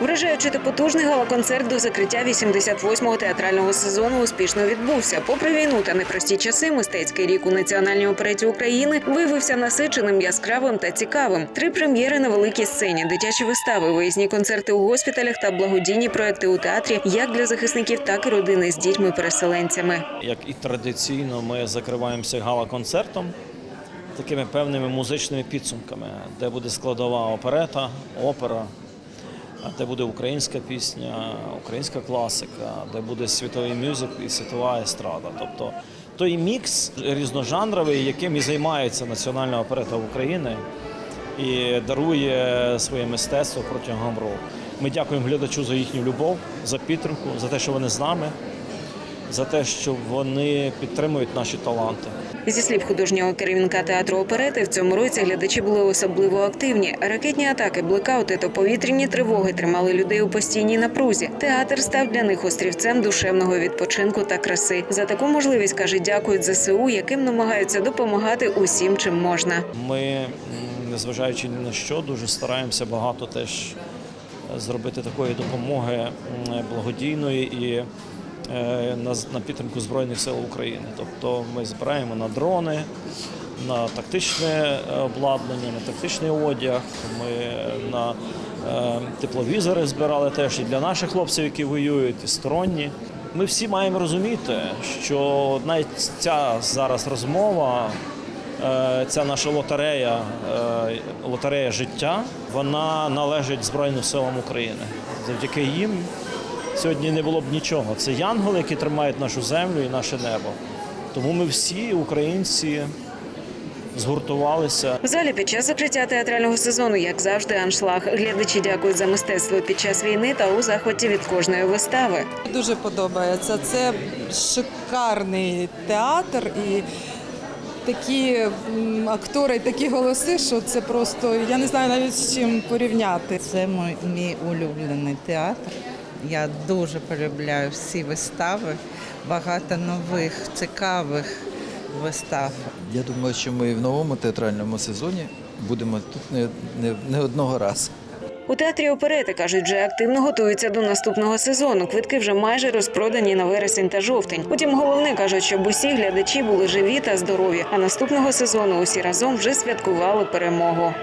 Вражаючи та потужний гала-концерт до закриття 88-го театрального сезону успішно відбувся. Попри війну та непрості часи, мистецький рік у національній опереті України виявився насиченим, яскравим та цікавим. Три прем'єри на великій сцені, дитячі вистави, виїзні концерти у госпіталях та благодійні проекти у театрі, як для захисників, так і родини з дітьми-переселенцями. Як і традиційно, ми закриваємося гала-концертом, такими певними музичними підсумками, де буде складова оперета, опера, де буде українська пісня, українська класика, де буде світовий мюзик і світова естрада. Тобто той мікс різножанровий, яким і займається Національна оперета України і дарує своє мистецтво протягом року. Ми дякуємо глядачу за їхню любов, за підтримку, за те, що вони з нами, за те, що вони підтримують наші таланти. Зі слів художнього керівника театру оперети, в цьому році глядачі були особливо активні. Ракетні атаки, блекаути та повітряні тривоги тримали людей у постійній напрузі. Театр став для них острівцем душевного відпочинку та краси. За таку можливість каже, дякують ЗСУ, яким намагаються допомагати усім, чим можна. Ми, незважаючи ні на що, дуже стараємося багато теж зробити такої допомоги благодійної і на, підтримку Збройних сил України. Тобто ми збираємо на дрони, на тактичне е, обладнання, на тактичний одяг. Ми на е, тепловізори збирали теж і для наших хлопців, які воюють, і сторонні. Ми всі маємо розуміти, що навіть ця зараз розмова Е, Ця наша лотерея, е, лотерея життя, вона належить Збройним силам України. Завдяки їм сьогодні не було б нічого. Це янголи, які тримають нашу землю і наше небо. Тому ми всі, українці, згуртувалися. В залі під час закриття театрального сезону, як завжди, аншлаг. Глядачі дякують за мистецтво під час війни та у захваті від кожної вистави. Дуже подобається. Це шикарний театр і такі актори, такі голоси, що це просто я не знаю навіть з чим порівняти. Це мій улюблений театр. Я дуже полюбляю всі вистави, багато нових, цікавих вистав. Я думаю, що ми в новому театральному сезоні будемо тут не, не, не одного разу. У театрі оперети кажуть, вже активно готуються до наступного сезону. Квитки вже майже розпродані на вересень та жовтень. Утім, головне кажуть, щоб усі глядачі були живі та здорові. А наступного сезону усі разом вже святкували перемогу.